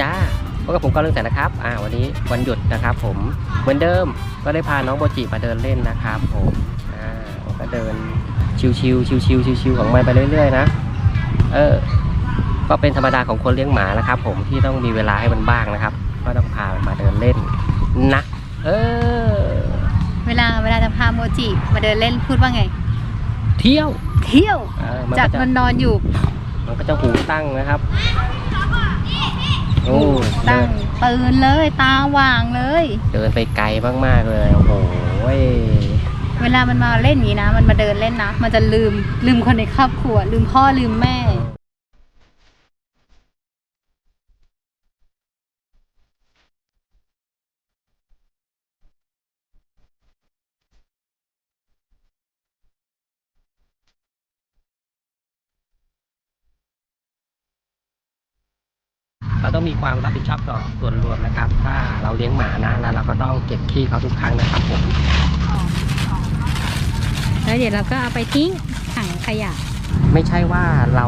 จ้าพบกับผมก็เรื่องแสนนะครับ อ่า วันนี้วันหยุดนะครับ ผมเหมือนเดิมก็ได้พาน้องโบจิมาเดินเล่นนะครับผมอ่าก็เดินชิวๆชิวๆชิวๆของมันไปเรื่อยๆนะ เออ ก็เป็นธรรมดาของคนเลี้ยงหมานะครับ ผมที่ต้องมีเวลาให้มันบ้างนะครับ ก็ต้องพามันมาเดินเล่นนะ เออ เวลาเวลาจะพาโมจิมาเดินเล่นพูดว่าไง เที่ยว เที่ยว เออมันจากก็จะ มันนอนอยู่ มันก็จะหูตั้งนะครับ โอ้ตั้เดิงนตื่นเลยตาว่างเลย เดินไปไกลมากๆเลยโอ้โหยเวลามันมาเล่นอย่างนี้นะ มันมาเดินเล่นนะ มันจะลืมลืมคนในครอบครัว ลืมพ่อลืมแม่ เราต้องมีความรับผิดชอบต่อส่วนรวมนะครับ ถ้าเราเลี้ยงหมานะแล้วเราก็ต้องเก็บขี้เขาทุกครั้งนะครับผมแล้วเดี๋ยวเราก็เอาไปทิ้งถังขยะ ไม่ใช่ว่าเรา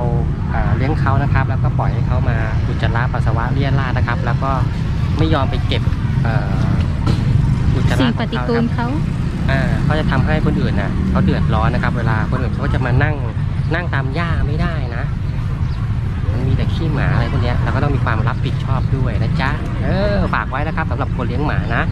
เอ่อเลี้ยงเขานะครับ แล้วก็ปล่อยให้เขามาอุจจาระปัสสาวะเลี่ยราดนะครับ แล้วก็ไม่ยอมไปเก็บเอ่ออุจจาระสิ่งขปองฏิเขากูคลรับเขาอ่าเขาจะทำให้คนอื่นน่ะเขาเดือดร้อนนะครับ เวลาคนอื่นเขาก็จะมานั่งนั่งตามหญ้าไม่ได้นะ มันมีแต่ขี้หมาอะไรพวก เราก็ต้องมีความรับผิดชอบด้วยนะจ๊ะ เออ ฝากไว้นะครับสำหรับคนเลี้ยงหมานะ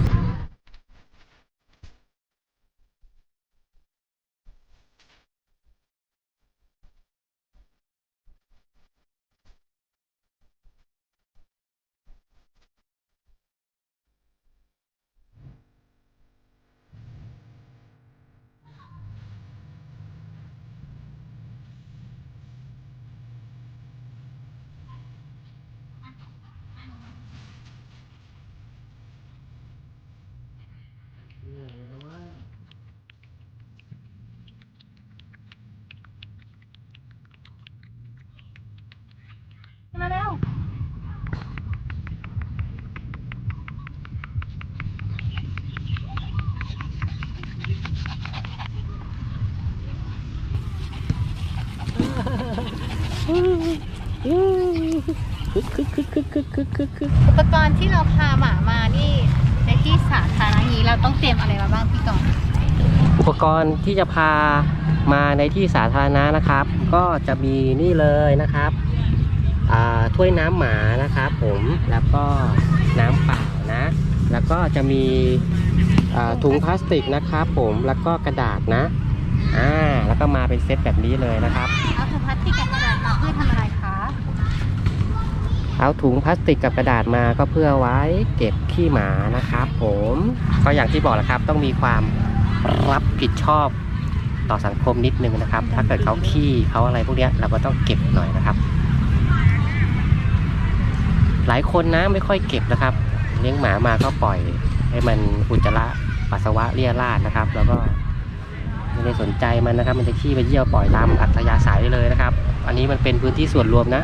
มาแล้ว คึกคึกคึกคึกคึกคึกคึกคึกอุปกรณ์ที่เราพาหมามานี่ในที่สาธารณะนี้เราต้องเตรียมอะไรมาบ้างพี่กองอุปกรณ์ที่จะพามาในที่สาธารณะนะครับ ก็จะมีนี่เลยนะครับถ้วยน้ำหมานะครับผมแล้วก็น้ำเปล่านะ แล้วก็จะมีถุงพลาสติกนะครับผมแล้วก็กระดาษนะอ่าแล้วก็มาเป็นเซตแบบนี้เลยนะครับเอาถุงพลาสติกกับกระดาษมาเพื่อทำอะไร เอาถุงพลาสติกกับกระดาษมาก็เพื่อไว้เก็บขี้หมานะครับผมก็อย่างที่บอกแหละครับต้องมีความรับผิดชอบต่อสังคมนิดนึงนะครับ ถ้าเกิดเขาขี้เขาอะไรพวกนี้เราก็ต้องเก็บหน่อยนะครับ หลายคนนะไม่ค่อยเก็บนะครับ เลี้ยงหมามาก็ปล่อยให้มันอุจจาระปัสสาวะเลี่ยราดนะครับ แล้วก็ไม่ได้สนใจมันนะครับ มันจะขี้ไปเยี่ยวปล่อยตามอัธยาศัยเลยนะครับ อันนี้มันเป็นพื้นที่ส่วนรวมนะ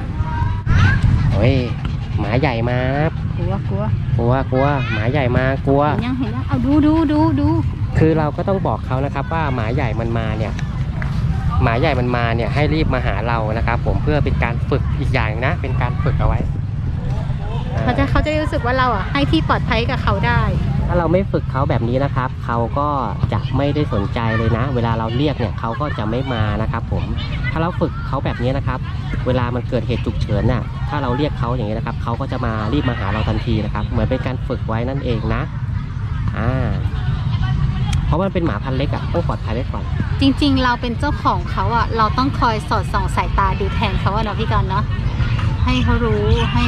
โอ้ยหมาใหญ่มาครับกลัวกลัวกลัวกลัวหมาใหญ่มากลัว เห็นยังเห็นยังเอาดูดูดูดูคือเราก็ต้องบอกเขานะครับว่าหมาใหญ่มันมาเนี่ย หมาใหญ่มันมาเนี่ยให้รีบมาหาเรานะครับ ผมเพื่อเป็นการฝึกอีกอย่างนะ เป็นการฝึกเอาไว้อ่าเขาจะเขาจะรู้สึกว่าเราอะให้ที่ปลอดภัยกับเขาได้ถ้าเราไม่ฝึกเขาแบบนี้นะครับ เขาก็จะไม่ได้สนใจเลยนะ เวลาเราเรียกเนี่ยเขาก็จะไม่มานะครับผม ถ้าเราฝึกเขาแบบนี้นะครับ เวลามันเกิดเหตุฉุกเฉินน่ะ ถ้าเราเรียกเขาอย่างนี้นะครับ เขาก็จะมารีบมาหาเราทันทีนะครับ เหมือนเป็นการฝึกไว้นั่นเองนะ อ่า เพราะมันเป็นหมาพันธุ์เล็กอะต้องปลอดภัยไว้ก่อน จริง ๆ เราเป็นเจ้าของเขาอะเราต้องคอยสอดส่องสายตาดูแทนเขาอะเนาะพี่กันเนาะ ให้เขารู้ให้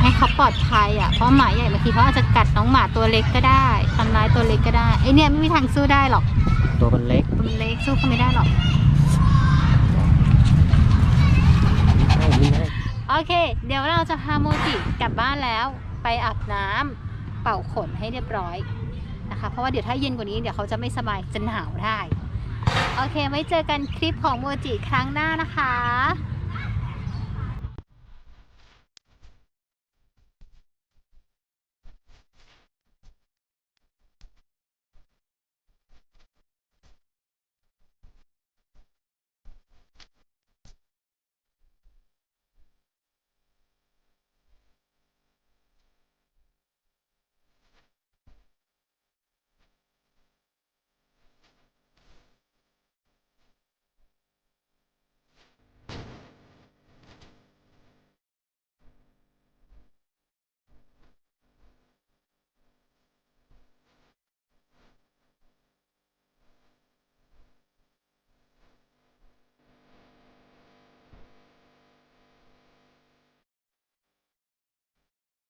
ให้เขาปลอดภัยอะเพราะหมาใหญ่บางทีเขาอาจจะกัดน้องหมาตัวเล็กก็ได้ทำร้ายตัวเล็กก็ได้ไอเนี่ยไม่มีทางสู้ได้หรอกตัวมันเล็กตัวเล็กสู้เขาไม่ได้หรอกใช่นี่นะโอเค เดี๋ยวเราจะพาโมจิกลับบ้านแล้ว ไปอาบน้ำเป่าขนให้เรียบร้อยนะคะ เพราะว่าเดี๋ยวถ้าเย็นกว่านี้เดี๋ยวเขาจะไม่สบายจะหนาวได้ โอเคไว้เจอกันคลิปของโมจิครั้งหน้านะคะ